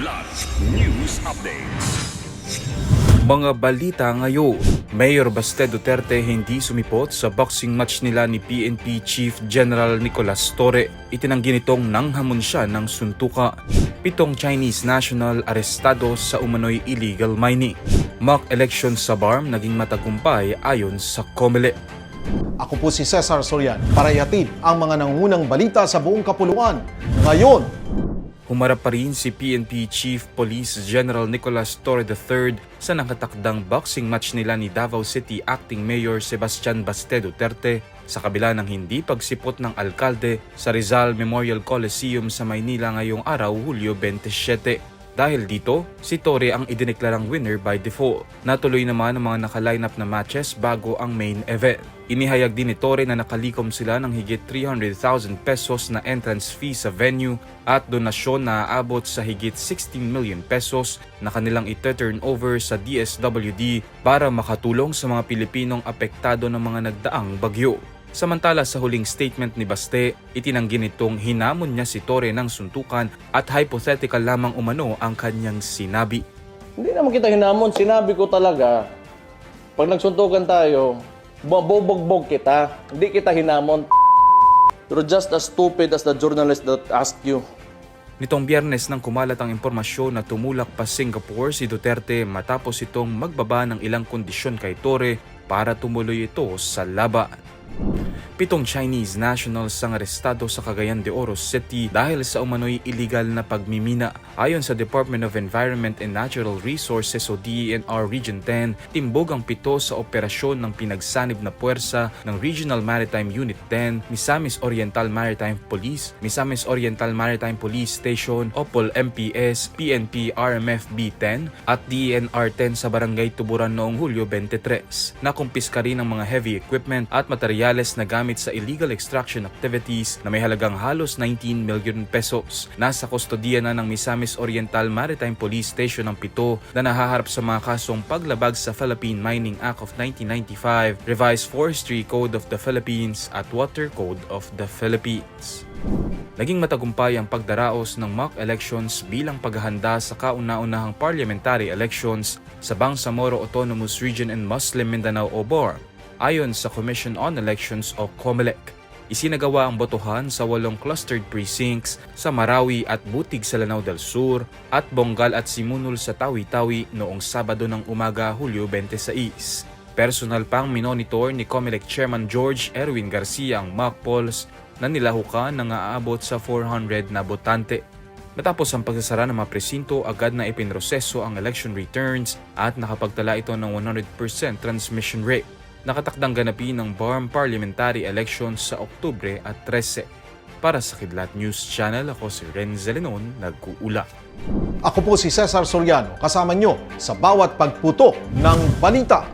Kidlat News Updates. Mga balita ngayon, Mayor Baste Duterte hindi sumipot sa boxing match nila ni PNP Chief General Nicolas Torre. Itinanggi nitong nanghamon siya ng suntuka. Pitong Chinese national arestado sa umano'y illegal mining. Mock election sa BARM naging matagumpay ayon sa COMELEC. Ako po si Cesar Sorian para ihatid ang mga nangunang balita sa buong kapuluan. Ngayon, Humarap pa rin si PNP Chief Police General Nicolas Torre III sa nakatakdang boxing match nila ni Davao City Acting Mayor Sebastian Baste Duterte sa kabila ng hindi pagsipot ng alkalde sa Rizal Memorial Coliseum sa Maynila ngayong araw Hulyo 27. Dahil dito, si Torre ang idineklarang winner by default. Natuloy naman ang mga naka-lineup na matches bago ang main event. Inihayag din ni Torre na nakalikom sila ng higit 300,000 pesos na entrance fee sa venue at donasyon na aabot sa higit 16 million pesos na kanilang ite-turn over sa DSWD para makatulong sa mga Pilipinong apektado ng mga nagdaang bagyo. Samantala sa huling statement ni Baste, itinanggi nitong hinamon niya si Torre ng suntukan at hypothetical lamang umano ang kanyang sinabi. Hindi naman kita hinamon. Sinabi ko talaga, pag nagsuntukan tayo, bobogbog kita. Hindi kita hinamon. You're just as stupid as the journalist that asked you. Nitong biyernes nang kumalat ang impormasyon na tumulak pa Singapore si Duterte matapos itong magbaba ng ilang kondisyon kay Torre para tumuloy ito sa laban. Pitong Chinese nationals ang arestado sa Cagayan de Oro City dahil sa umano'y illegal na pagmimina. Ayon sa Department of Environment and Natural Resources o DENR Region 10, timbog ang pito sa operasyon ng pinagsanib na puwersa ng Regional Maritime Unit 10, Misamis Oriental Maritime Police, Misamis Oriental Maritime Police Station, OPOL MPS, PNP RMF B10 at DENR 10 sa Barangay Tuburan noong Hulyo 23. Nakumpiska rin ang mga heavy equipment at materyales na gamit sa illegal extraction activities na may halagang halos 19 million pesos. Nasa kustodiya na ng Misamis Oriental Maritime Police Station ang pito na nahaharap sa mga kasong paglabag sa Philippine Mining Act of 1995, Revised Forestry Code of the Philippines at Water Code of the Philippines. Naging matagumpay ang pagdaraos ng mock elections bilang paghahanda sa kauna-unahang parliamentary elections sa Bangsamoro Autonomous Region and Muslim Mindanao o BOR ayon sa Commission on Elections o COMELEC. Isinagawa ang botohan sa walong clustered precincts sa Marawi at Butig sa Lanao del Sur at Bongal at Simunul sa Tawi-Tawi noong Sabado ng umaga Hulyo 26. Personal pang minonitor ni COMELEC Chairman George Erwin Garcia ang mock polls na nilahukan na aabot sa 400 na botante. Matapos ang pagsasara ng mga presinto, agad na ipinroseso ang election returns at nakapagtala ito ng 100% transmission rate. Nakatakdang ganapin ang BARM parliamentary elections sa Oktubre at 13. Para sa Kidlat News Channel, ako si Renzo Lenon, nagkuula. ako po si Cesar Soriano kasama nyo sa bawat pagputo ng balita.